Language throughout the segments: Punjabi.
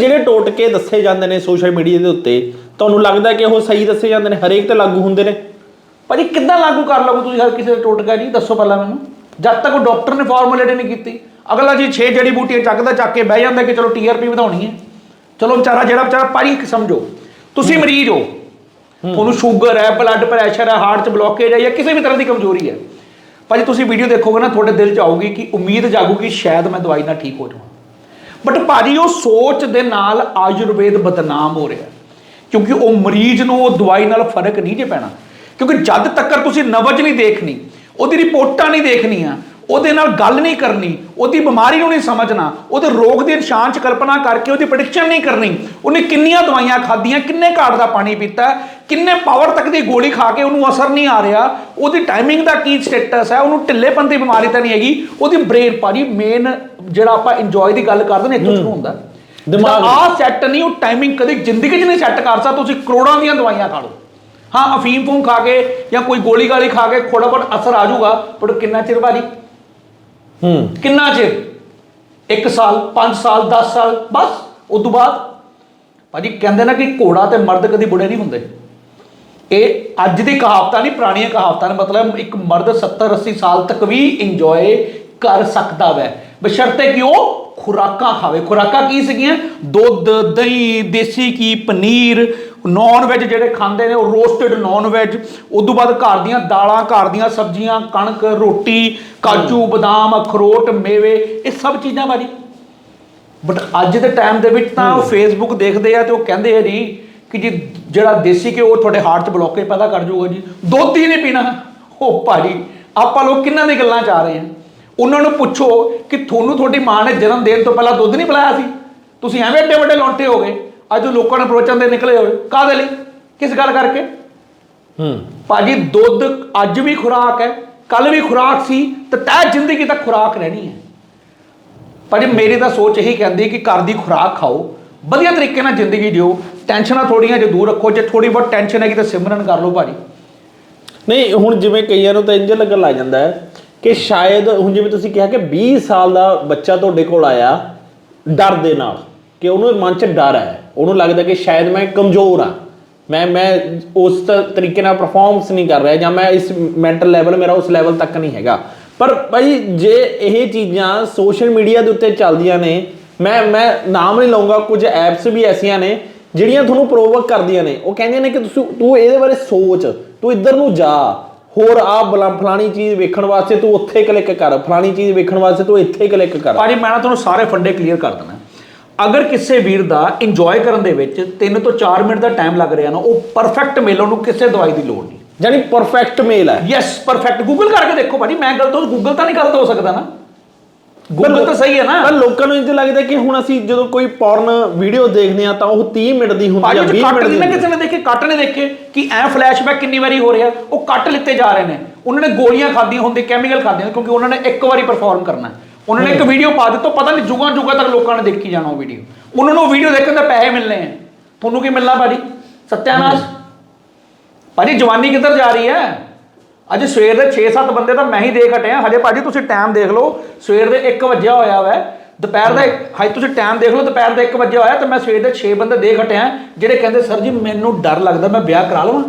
ਜਿਹੜੇ ਟੋਟਕੇ ਦੱਸੇ ਜਾਂਦੇ ਨੇ ਸੋਸ਼ਲ ਮੀਡੀਆ ਦੇ ਉੱਤੇ ਤੁਹਾਨੂੰ ਲੱਗਦਾ ਕਿ ਉਹ ਸਹੀ ਦੱਸੇ ਜਾਂਦੇ ਨੇ? ਹਰੇਕ ਤੇ ਲਾਗੂ ਹੁੰਦੇ ਨੇ। ਭਾਜੀ ਕਿੱਦਾਂ ਲਾਗੂ ਕਰ ਲਓਗੇ ਤੁਸੀਂ ਹਰ ਕਿਸੇ ਦਾ ਟੋਟਕਾ ਜੀ? ਦੱਸੋ ਪਹਿਲਾਂ ਮੈਨੂੰ। ਜਦ ਤੱਕ ਉਹ ਡਾਕਟਰ ਨੇ ਫਾਰਮੂਲੇਟ ਨਹੀਂ ਕੀਤੀ ਅਗਲਾ ਜੀ 6 ਜੜੀ ਬੂਟੀਆਂ ਚੱਕਦਾ ਚੱਕ ਕੇ ਬਹਿ ਜਾਂਦਾ ਕਿ ਚਲੋ ਟੀਆਰਪੀ ਵਧਾਉਣੀ ਹੈ। ਚਲੋ ਵਿਚਾਰਾ ਜਿਹੜਾ ਵਿਚਾਰਾ ਭਾਜੀ ਸਮਝੋ। ਤੁਸੀਂ ਮਰੀਜ਼ ਹੋ। ਤੁਹਾਨੂੰ ਸ਼ੂਗਰ ਹੈ ਬਲੱਡ ਪ੍ਰੈਸ਼ਰ ਹੈ ਹਾਰਟ 'ਚ ਬਲੋਕੇਜ ਹੈ ਜਾਂ ਕਿਸੇ ਵੀ ਤਰ੍ਹਾਂ ਦੀ ਕਮਜ਼ੋਰੀ ਹੈ। ਭਾਜੀ ਤੁਸੀਂ ਵੀਡੀਓ ਦੇਖੋਗੇ ਨਾ ਤੁਹਾਡੇ ਦਿਲ 'ਚ ਆਊਗੀ ਕਿ ਉਮੀਦ ਜਾਗੂਗੀ ਸ਼ਾਇਦ ਮੈਂ ਦਵਾਈ ਨਾਲ ਠੀਕ ਹੋ ਜਾਵਾਂ। ਬਟ ਭਾਜੀ, ਉਹ ਸੋਚ ਦੇ ਨਾਲ ਆਯੁਰਵੇਦ ਬਦਨਾਮ ਹੋ ਰਿਹਾ। ਕਿਉਂਕਿ ਉਹ ਮਰੀਜ਼ ਨੂੰ ਉਹ ਦਵਾਈ ਨਾਲ ਫ਼ਰਕ ਨਹੀਂ ਜੇ ਪੈਣਾ। ਕਿਉਂਕਿ ਜਦ ਤੱਕ ਤੁਸੀਂ ਨਵਜ ਨਹੀਂ ਦੇਖਣੀ, ਉਹਦੀ ਰਿਪੋਰਟਾਂ ਨਹੀਂ ਦੇਖਣੀਆਂ ਉਹਦੇ ਨਾਲ ਗੱਲ ਨਹੀਂ ਕਰਨੀ ਉਹਦੀ ਬਿਮਾਰੀ ਨੂੰ ਨਹੀਂ ਸਮਝਣਾ ਉਹਦੇ ਰੋਗ ਦੀ ਨਿਸ਼ਾਨ ਚ ਕਲਪਨਾ ਕਰਕੇ ਉਹਦੀ ਪ੍ਰੈਡਿਕਸ਼ਨ ਨਹੀਂ ਕਰਨੀ। ਉਹਨੇ ਕਿੰਨੀਆਂ ਦਵਾਈਆਂ ਖਾਧੀਆਂ ਕਿੰਨੇ ਘਾਟ ਦਾ ਪਾਣੀ ਪੀਤਾ ਕਿੰਨੇ ਪਾਵਰ ਤੱਕ ਦੀ ਗੋਲੀ ਖਾ ਕੇ ਉਹਨੂੰ ਅਸਰ ਨਹੀਂ ਆ ਰਿਹਾ ਉਹਦੀ ਟਾਈਮਿੰਗ ਦਾ ਕੀ ਸਟੇਟਸ ਹੈ ਉਹਨੂੰ ਢਿੱਲੇਪਨ ਦੀ ਬਿਮਾਰੀ ਤਾਂ ਨਹੀਂ ਹੈਗੀ ਉਹਦੀ ਬ੍ਰੇਨ ਭਾਜੀ ਮੇਨ ਜਿਹੜਾ ਆਪਾਂ ਇੰਜੋਏ ਦੀ ਗੱਲ ਕਰਦੇ ਨੇ ਇੱਥੋਂ ਸ਼ੁਰੂ ਹੁੰਦਾ। ਦਿਮਾਗ ਆ ਸੈੱਟ ਨਹੀਂ ਉਹ ਟਾਈਮਿੰਗ ਕਦੇ ਜ਼ਿੰਦਗੀ 'ਚ ਨਹੀਂ ਸੈੱਟ ਕਰ ਸਕਦਾ ਤੁਸੀਂ ਕਰੋੜਾਂ ਦੀਆਂ ਦਵਾਈਆਂ ਖਾ ਲਓ। ਹਾਂ ਅਫੀਮ ਫੂਮ ਖਾ ਕੇ ਜਾਂ ਕੋਈ ਗੋਲੀ ਗਾਲੀ ਖਾ ਕੇ ਥੋੜਾ ਬਹੁਤ ਅਸਰ ਆ ਜਾਊਗਾ ਪਰ ਕਿੰਨਾ ਚਿਰ ਭਾਜੀ ਹੂੰ। ਕਿੰਨਾ ਚਿਰ? 1 ਸਾਲ 5 ਸਾਲ 10 ਸਾਲ, ਬਸ। ਉਸ ਤੋਂ ਬਾਅਦ ਭਾਜੀ ਕਹਿੰਦੇ ਨਾ ਕਿ ਘੋੜਾ ਤੇ ਮਰਦ ਕਦੀ ਬੁੜੇ ਨਹੀਂ ਹੁੰਦੇ। ਇਹ ਅੱਜ ਦੀ ਕਹਾਵਤਾਂ ਨਹੀਂ, ਪੁਰਾਣੀਆਂ ਕਹਾਵਤਾਂ ਨੇ। ਮਤਲਬ ਇੱਕ ਮਰਦ 70 80 ਸਾਲ ਤੱਕ ਵੀ ਇੰਜੋਏ ਕਰ ਸਕਦਾ ਵੈ। ਬਸ਼ਰਤੇ ਕਿ ਉਹ ਖੁਰਾਕਾਂ ਖਾਵੇ। ਖੁਰਾਕਾਂ ਕੀ ਸੀਗੀਆਂ? ਦੁੱਧ, ਦਹੀਂ, ਦੇਸੀ ਘੀ, ਪਨੀਰ ਨੌਨ ਵੈਜ ਜਿਹੜੇ ਖਾਂਦੇ ਨੇ, ਉਹ ਰੋਸਟਡ ਨੌਨ ਵੈਜ ਤੋਂ ਬਾਅਦ ਘਰ ਦੀਆਂ ਦਾਲਾਂ, ਘਰ ਦੀਆਂ ਸਬਜ਼ੀਆਂ, ਕਣਕ, ਰੋਟੀ ਕਾਜੂ ਬਦਾਮ ਅਖਰੋਟ ਮੇਵੇ ਇਹ ਸਭ ਚੀਜ਼ਾਂ ਬਾਜੀ ਬਟ ਅੱਜ ਦੇ ਟਾਈਮ ਦੇ ਵਿੱਚ ਤਾਂ ਉਹ ਫੇਸਬੁੱਕ ਦੇਖਦੇ ਆ ਤੇ ਉਹ ਕਹਿੰਦੇ ਆ ਜੀ ਕਿ ਜੀ ਜਿਹੜਾ ਦੇਸੀ ਘਿਓ ਉਹ ਤੁਹਾਡੇ ਹਾਰਟ 'ਚ ਬਲੋਕੇਜ ਪੈਦਾ ਕਰ ਜਾਊਗਾ ਜੀ। ਦੁੱਧ ਹੀ ਨਹੀਂ ਪੀਣਾ। ਉਹ ਭਾਜੀ ਆਪਾਂ ਲੋਕ ਕਿੰਨਾਂ ਦੀ ਗੱਲਾਂ ਚ ਆ ਰਹੇ ਆ। ਉਹਨਾਂ ਨੂੰ ਪੁੱਛੋ ਕਿ ਤੁਹਾਨੂੰ ਤੁਹਾਡੀ ਮਾਂ ਨੇ ਜਨਮ ਦੇਣ ਤੋਂ ਪਹਿਲਾਂ ਦੁੱਧ ਨਹੀਂ ਪਿਲਾਇਆ ਸੀ। ਤੁਸੀਂ ਐਵੇਂ ਏਡੇ ਵੱਡੇ ਲੌਂਟੇ ਹੋ ਗਏ। ਅੱਜ ਉਹ ਲੋਕਾਂ ਨੂੰ ਪ੍ਰੋਚਨ ਦੇ ਨਿਕਲੇ ਹੋਏ। ਕਾਹਦੇ ਲਈ? ਕਿਸ ਗੱਲ ਕਰਕੇ? ਹੂੰ। ਭਾਜੀ ਦੁੱਧ ਅੱਜ ਵੀ ਖੁਰਾਕ ਹੈ। ਕੱਲ ਵੀ ਖੁਰਾਕ ਸੀ ਤੇ ਤੈ ਜ਼ਿੰਦਗੀ ਤੱਕ ਖੁਰਾਕ ਰਹਿਣੀ ਹੈ। ਭਾਜੀ ਮੇਰੀ ਤਾਂ ਸੋਚ ਇਹੀ ਕਹਿੰਦੀ ਕਿ ਘਰ ਦੀ ਖੁਰਾਕ ਖਾਓ, ਵਧੀਆ ਤਰੀਕੇ ਨਾਲ ਜ਼ਿੰਦਗੀ ਜਿਓ, ਟੈਨਸ਼ਨਾਂ ਥੋੜੀਆਂ ਜੇ ਦੂਰ ਰੱਖੋ, ਜੇ ਥੋੜੀ ਬਹੁਤ ਟੈਨਸ਼ਨ ਹੈਗੀ ਤਾਂ ਸਿਮਰਨ ਕਰ ਲਓ ਭਾਜੀ। ਨਹੀਂ, ਹੁਣ ਜਿਵੇਂ ਕਈਆਂ ਨੂੰ ਤਾਂ ਇੰਜ ਲੱਗਣ ਲੱਗ ਜਾਂਦਾ ਹੈ ਕਿ ਸ਼ਾਇਦ ਹੁਣ ਜਿਵੇਂ ਤੁਸੀਂ ਕਿਹਾ ਕਿ 20 ਸਾਲ ਦਾ ਬੱਚਾ ਤੁਹਾਡੇ ਕੋਲ ਆਇਆ ਡਰ ਦੇ ਨਾਲ, ਕਿ ਉਹਨੂੰ ਮਨ 'ਚ ਡਰ ਹੈ। ਉਹਨੂੰ ਲੱਗਦਾ ਕਿ ਸ਼ਾਇਦ ਮੈਂ ਕਮਜ਼ੋਰ ਆ ਮੈਂ ਮੈਂ ਉਸ ਤਰੀਕੇ ਨਾਲ ਪਰਫਾਰਮੈਂਸ ਨਹੀਂ ਕਰ ਰਿਹਾ ਜਾਂ ਮੈਂ ਇਸ ਮੈਂਟਲ ਲੈਵਲ ਮੇਰਾ ਉਸ ਲੈਵਲ ਤੱਕ ਨਹੀਂ ਹੈਗਾ। ਪਰ ਭਾਈ, ਜੇ ਇਹ ਚੀਜ਼ਾਂ ਸੋਸ਼ਲ ਮੀਡੀਆ ਦੇ ਉੱਤੇ ਚੱਲਦੀਆਂ ਨੇ, ਮੈਂ ਮੈਂ ਨਾਮ ਨਹੀਂ ਲਵਾਂਗਾ ਕੁਝ ਐਪਸ ਵੀ ਐਸੀਆਂ ਨੇ ਜਿਹੜੀਆਂ ਤੁਹਾਨੂੰ ਪ੍ਰੋਵੋਕ ਕਰਦੀਆਂ ਨੇ। ਉਹ ਕਹਿੰਦੀਆਂ ਨੇ ਕਿ ਤੁਸੀਂ, ਤੂੰ ਇਹਦੇ ਬਾਰੇ ਸੋਚ, ਤੂੰ ਇੱਧਰ ਨੂੰ ਜਾ, ਹੋਰ ਆ ਬਲਾ, ਫਲਾਣੀ ਚੀਜ਼ ਵੇਖਣ ਵਾਸਤੇ ਤੂੰ ਉੱਥੇ ਕਲਿੱਕ ਕਰ, ਫਲਾਣੀ ਚੀਜ਼ ਵੇਖਣ ਵਾਸਤੇ ਤੂੰ ਇੱਥੇ ਕਲਿੱਕ ਕਰ। ਭਾਜੀ, ਮੈਂ ਨਾ ਤੁਹਾਨੂੰ ਸਾਰੇ ਫੰਡੇ ਕਲੀਅਰ ਕਰ ਦਿੰਦਾ। ਅਗਰ ਕਿਸੇ ਵੀਰ ਦਾ ਇੰਜੋਏ ਕਰਨ ਦੇ ਵਿੱਚ 3 ਤੋਂ 4 ਮਿੰਟ ਦਾ ਟਾਈਮ ਲੱਗ ਰਿਹਾ ਨਾ ਉਹ ਪਰਫੈਕਟ ਮਿਲ ਉਹਨੂੰ ਕਿਸੇ ਦਵਾਈ ਦੀ ਲੋੜ ਨਹੀਂ। ਜਾਨੀ ਪਰਫੈਕਟ ਮੇਲ ਹੈ। ਯੈਸ ਪਰਫੈਕਟ ਗੂਗਲ ਕਰਕੇ ਦੇਖੋ ਭਾਜੀ ਮੈਂ ਗਲਤ ਹੋ ਗੂਗਲ ਤਾਂ ਨਹੀਂ ਗਲਤ ਹੋ ਸਕਦਾ ਨਾ। ਗੂਗਲ ਤਾਂ ਸਹੀ ਹੈ ਨਾ। ਪਰ ਲੋਕਾਂ ਨੂੰ ਇੰਜ ਲੱਗਦਾ ਕਿ ਹੁਣ ਅਸੀਂ ਜਦੋਂ ਕੋਈ ਪੌਰਨ ਵੀਡੀਓ ਦੇਖਦੇ ਆ ਤਾਂ ਉਹ 30 ਮਿੰਟ ਦੀ ਹੁੰਦੀ ਆ ਉਹ 'ਚ 20 ਕੱਟ ਮਿੰਟ ਦੀ ਨਾ ਕਿਸੇ ਨੇ ਦੇਖੇ ਕੱਟ ਨੇ ਦੇਖੇ ਕਿ ਐ ਫਲੈਸ਼ਬੈਕ ਕਿੰਨੀ ਵਾਰੀ ਹੋ ਰਿਹਾ ਉਹ ਕੱਟ ਲਿੱਤੇ ਜਾ ਰਹੇ ਨੇ। ਉਹਨਾਂ ਨੇ ਗੋਲੀਆਂ ਖਾਧੀਆਂ ਹੁੰਦੇ ਕੈਮੀਕਲ ਖਾਧੇ ਹੁੰਦੇ ਕਿਉਂਕਿ ਉਹਨਾਂ ਨੇ ਇੱਕ ਵਾਰੀ ਪਰਫਾਰਮ ਕਰਨਾ ਹੈ। ਉਹਨਾਂ ਨੇ ਇੱਕ ਵੀਡੀਓ ਪਾ ਦਿੱਤਾ ਪਤਾ ਨਹੀਂ ਜੁਗਾਂ ਜੁਗਾਂ ਤੱਕ ਲੋਕਾਂ ਨੇ ਦੇਖੀ ਜਾਣਾ ਉਹ ਵੀਡੀਓ ਉਹਨਾਂ ਨੂੰ ਵੀਡੀਓ ਦੇਖਣ ਦੇ ਪੈਸੇ ਮਿਲਨੇ ਆ। ਤੁਹਾਨੂੰ ਕੀ ਮਿਲਣਾ ਭਾਜੀ? ਸਤਿਆਨਾਸ਼। ਭਾਜੀ ਜਵਾਨੀ ਕਿੱਧਰ ਜਾ ਰਹੀ ਹੈ? ਅੱਜ ਸਵੇਰ ਦੇ 6-7 ਬੰਦੇ ਤਾਂ ਮੈਂ ਹੀ ਦੇਖ ਹਟਿਆ। ਹਜੇ ਭਾਜੀ ਤੁਸੀਂ ਟਾਈਮ ਦੇਖ ਲਓ। ਸਵੇਰ ਦੇ 1 ਵਜਿਆ ਹੋਇਆ ਵੈ। ਦੁਪਹਿਰ ਦਾ ਹਾਈ ਤੁਸੀਂ ਟਾਈਮ ਦੇਖ ਲਓ ਦੁਪਹਿਰ ਦਾ 1 ਵਜਿਆ ਹੋਇਆ ਤੇ ਮੈਂ ਸਵੇਰ ਦੇ 6 ਬੰਦੇ ਦੇਖ ਹਟਿਆ ਜਿਹੜੇ ਕਹਿੰਦੇ ਸਰ ਜੀ ਮੈਨੂੰ ਡਰ ਲੱਗਦਾ ਮੈਂ ਵਿਆਹ ਕਰਾ ਲਵਾਂ।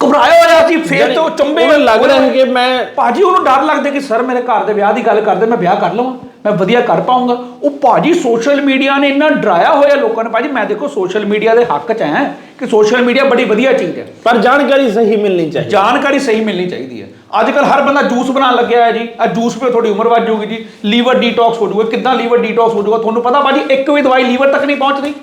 ਘਬਰਾਇਆ ਸੀ ਫੇਰ ਤੋਂ ਚੰਬੇ ਉਹਨੂੰ ਲੱਗ ਰਿਹਾ ਕਿ ਮੈਂ ਭਾਜੀ ਉਹਨੂੰ ਡਰ ਲੱਗਦਾ ਕਿ ਸਰ ਮੇਰੇ ਘਰ ਦੇ ਵਿਆਹ ਦੀ ਗੱਲ ਕਰਦੇ ਮੈਂ ਵਿਆਹ ਕਰ ਲਵਾਂ ਮੈਂ ਵਧੀਆ ਕਰ ਪਾਉਂਗਾ ਉਹ ਭਾਜੀ ਸੋਸ਼ਲ ਮੀਡੀਆ ਨੇ ਇੰਨਾ ਡਰਾਇਆ ਹੋਇਆ ਲੋਕਾਂ ਨੂੰ। ਭਾਜੀ ਮੈਂ ਦੇਖੋ ਸੋਸ਼ਲ ਮੀਡੀਆ ਦੇ ਹੱਕ 'ਚ ਹੈ ਕਿ ਸੋਸ਼ਲ ਮੀਡੀਆ ਬੜੀ ਵਧੀਆ ਚੀਜ਼ ਹੈ। ਪਰ ਜਾਣਕਾਰੀ ਸਹੀ ਮਿਲਣੀ ਚਾਹੀਦੀ ਜਾਣਕਾਰੀ ਸਹੀ ਮਿਲਣੀ ਚਾਹੀਦੀ ਹੈ। ਅੱਜ ਕੱਲ ਹਰ ਬੰਦਾ ਜੂਸ ਬਣਾਉਣ ਲੱਗਿਆ ਹੈ ਜੀ। ਆ ਜੂਸ ਪੇ ਤੁਹਾਡੀ ਉਮਰ ਵੱਧ ਜਾਊਗੀ ਜੀ। ਲੀਵਰ ਡੀਟੌਕਸ ਹੋ ਜਾਊਗਾ। ਕਿੱਦਾਂ ਲੀਵਰ ਡੀਟੌਕਸ ਹੋ ਜਾਊਗਾ ਤੁਹਾਨੂੰ ਪਤਾ ਭਾਜੀ ਇੱਕ ਵੀ ਦਵਾਈ ਲੀਵਰ ਤੱਕ ਨਹੀਂ ਪਹੁੰਚਦੀ।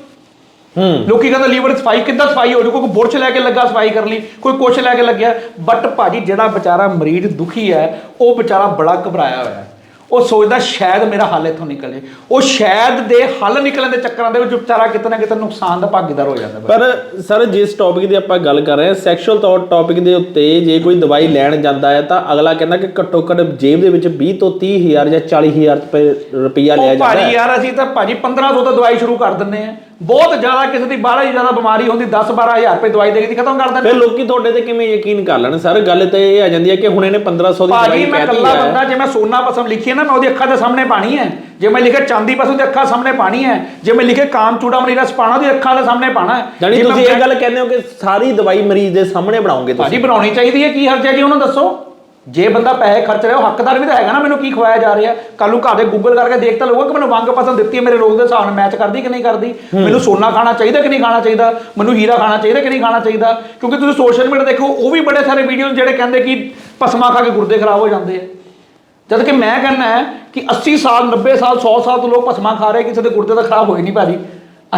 ਲੋਕੀ ਕਹਿੰਦੇ ਲੀਵਰ ਸਫ਼ਾਈ ਕਿੱਦਾਂ ਸਫ਼ਾਈ ਹੋ ਜੂ? ਕੋਈ ਬੁਰਸ਼ ਲੈ ਕੇ ਲੱਗਾ ਸਫ਼ਾਈ ਕਰਨ ਲਈ ਕੋਈ ਕੁਛ ਲੈ ਕੇ ਲੱਗਿਆ। ਬਟ ਭਾਜੀ ਜਿਹੜਾ ਵਿਚਾਰਾ ਮਰੀਜ਼ ਦੁਖੀ ਹੈ ਉਹ ਵਿਚਾਰਾ ਬੜਾ ਘਬਰਾਇਆ ਹੋਇਆ ਹੈ। ਉਹ ਸੋਚਦਾ ਸ਼ਾਇਦ ਮੇਰਾ ਹੱਲ ਇੱਥੋਂ ਨਿਕਲੇ। ਉਹ ਸ਼ਾਇਦ ਦੇ ਹੱਲ ਨਿਕਲਣ ਦੇ ਚੱਕਰਾਂ ਦੇ ਵਿੱਚ ਵਿਚਾਰਾ ਕਿਤੇ ਨਾ ਕਿਤੇ ਨੁਕਸਾਨ ਦਾ ਭਾਗੀਦਾਰ ਹੋ ਜਾਂਦਾ ਹੈ ਪਰ ਸਰ ਜਿਸ ਟੌਪਿਕ ਦੀ ਆਪਾਂ ਗੱਲ ਕਰ ਰਹੇ ਹਾਂ ਸੈਕਸ਼ੂਅਲ ਤੌਰ ਟੌਪਿਕ ਦੇ ਉੱਤੇ ਜੇ ਕੋਈ ਦਵਾਈ ਲੈਣ ਜਾਂਦਾ ਹੈ ਤਾਂ ਅਗਲਾ ਕਹਿੰਦਾ ਕਿ ਘੱਟੋ ਘੱਟ ਜੇਬ ਦੇ ਵਿੱਚ 20 ਤੋਂ 30 ਹਜ਼ਾਰ ਜਾਂ 40 ਹਜ਼ਾਰ ਰੁਪਏ ਰੁਪਈਆ ਲਿਆ ਉਹ ਜਾਂਦਾ ਭਾਜੀ ਹੈ। ਯਾਰ ਅਸੀਂ ਤਾਂ ਭਾਜੀ 1500 ਤੋਂ ਦਵਾਈ ਸ਼ੁਰੂ ਕਰ ਦਿੰਦੇ ਆ ਬਹੁਤ ਜ਼ਿਆਦਾ ਕਿਸੇ ਦੀ ਬਾਹਲਾ ਹੀ ਜ਼ਿਆਦਾ ਬਿਮਾਰੀ ਹੁੰਦੀ 10 12000 ਰੁਪਏ ਦਵਾਈ ਦੇ ਕੇ ਖਤਮ ਕਰ ਦਿੰਦੇ। ਫਿਰ ਲੋਕੀ ਤੁਹਾਡੇ ਤੇ ਕਿਵੇਂ ਯਕੀਨ ਕਰ ਲੈਣ? ਸਰ ਗੱਲ ਤੇ ਇਹ ਆ ਜਾਂਦੀ ਹੈ ਕਿ ਹੁਣ ਇਹਨੇ 1500 ਦੀ ਭਾਜੀ ਦਵਾਈ ਮੈਂ ਕਹਿਤੀ ਹੈ। ਬੰਦਾ ਜੇ ਮੈਂ ਸੋਨਾ ਪਸਮ ਲਿਖੀ ਹੈ ਨਾ ਮੈਂ ਉਹਦੀ ਅੱਖਾਂ ਦੇ ਸਾਹਮਣੇ ਪਾਣੀ ਹੈ। ਜੇ ਮੈਂ ਲਿਖੇ ਚਾਂਦੀ ਪਸੂ ਦੀ ਅੱਖਾਂ ਸਾਹਮਣੇ ਪਾਣੀ ਹੈ। ਜੇ ਮੈਂ ਲਿਖੇ ਕਾਮ ਚੂੜਾ ਮਨੀਰਾ ਸਪਾਣਾ ਉਹਦੀ ਅੱਖਾਂ ਦੇ ਸਾਹਮਣੇ ਪਾਣਾ ਹੈ। ਜਾਨੀ ਜੇ ਮੈਂ ਤੁਸੀਂ ਇਹ ਗੱਲ ਕਹਿੰਦੇ ਹੋ ਕਿ ਸਾਰੀ ਦਵਾਈ ਮਰੀਜ਼ ਦੇ ਸਾਹਮਣੇ ਬਣਾਓਗੇ ਭਾਜੀ ਤੁਸੀਂ ਬਣਾਉਣੀ ਚਾਹੀਦੀ ਹੈ ਕੀ ਹਰਜ ਹੈ ਜੀ ਉਹਨੂੰ ਦੱਸੋ? ਜੇ ਬੰਦਾ ਪੈਸੇ ਖਰਚ ਰਿਹਾ ਉਹ ਹੱਕਦਾਰ ਵੀ ਤਾਂ ਹੈਗਾ ਨਾ ਮੈਨੂੰ ਕੀ ਖਵਾਇਆ ਜਾ ਰਿਹਾ? ਕੱਲ ਨੂੰ ਘਰ ਦੇ ਗੂਗਲ ਕਰਕੇ ਦੇਖ ਤਾਂ ਲਊਗਾ ਕਿ ਮੈਨੂੰ ਵੰਗ ਪਸੰਦ ਦਿੱਤੀ ਹੈ ਮੇਰੇ ਰੋਗ ਦੇ ਹਿਸਾਬ ਨਾਲ ਮੈਚ ਕਰਦੀ ਕਿ ਨਹੀਂ ਕਰਦੀ? ਮੈਨੂੰ ਸੋਨਾ ਖਾਣਾ ਚਾਹੀਦਾ ਕਿ ਨਹੀਂ ਖਾਣਾ ਚਾਹੀਦਾ? ਮੈਨੂੰ ਹੀਰਾ ਖਾਣਾ ਚਾਹੀਦਾ ਕਿ ਨਹੀਂ ਖਾਣਾ ਚਾਹੀਦਾ? ਕਿਉਂਕਿ ਤੁਸੀਂ ਸੋਸ਼ਲ ਮੀਡੀਆ ਦੇਖੋ ਉਹ ਵੀ ਬੜੇ ਸਾਰੇ ਵੀਡੀਓ ਜਿਹੜੇ ਕਹਿੰਦੇ ਕਿ ਪਸਮਾ ਖਾ ਕੇ ਗੁਰਦੇ ਖਰਾਬ ਹੋ ਜਾਂਦੇ ਆ। ਜਦ ਕਿ ਮੈਂ ਕਹਿੰਦਾ ਹੈ ਕਿ 80 ਸਾਲ 90 ਸਾਲ 100 ਸਾਲ ਤੋਂ ਲੋਕ ਭਸਮਾ ਖਾ ਰਹੇ ਕਿਸੇ ਦੇ ਗੁਰਦੇ ਤਾਂ ਖਰਾਬ ਹੋਏ ਨਹੀਂ ਭਾਜੀ।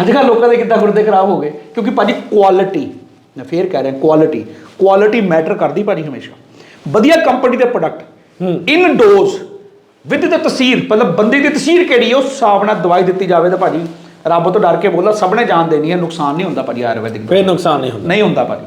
ਅੱਜ ਕੱਲ੍ਹ ਲੋਕਾਂ ਦੇ ਕਿੱਦਾਂ ਗੁਰਦੇ ਖਰਾਬ ਹੋ ਗਏ? ਕਿਉਂਕਿ ਭਾਜੀ ਕੁਆਲਿਟੀ ਮੈਂ ਫੇਰ ਕਹਿ ਰਿਹਾ ਕੁਆਲਿਟੀ ਕੁਆਲਿਟੀ ਮੈਟਰ ਕਰਦੀ ਭਾਜੀ ਹਮੇਸ਼ਾ। ਵਧੀਆ ਕੰਪਨੀ ਦੇ product in dose with the ਤਸੀਰ ਮਤਲਬ ਬੰਦੇ ਦੀ ਤਸੀਰ ਕਿਹੜੀ ਹੈ ਉਸ ਹਿਸਾਬ ਨਾਲ ਦਵਾਈ ਦਿੱਤੀ ਜਾਵੇ ਤਾਂ ਭਾਜੀ ਰੱਬ ਤੋਂ ਡਰ ਕੇ ਬੋਲਾ ਸਭ ਨੇ ਜਾਨ ਦੇਣੀ ਹੈ ਨੁਕਸਾਨ ਨਹੀਂ ਹੁੰਦਾ ਭਾਜੀ ਆਯੁਰਵੈਦਿਕ। ਫਿਰ ਨੁਕਸਾਨ ਨਹੀਂ ਹੁੰਦਾ। ਨਹੀਂ ਹੁੰਦਾ ਭਾਜੀ।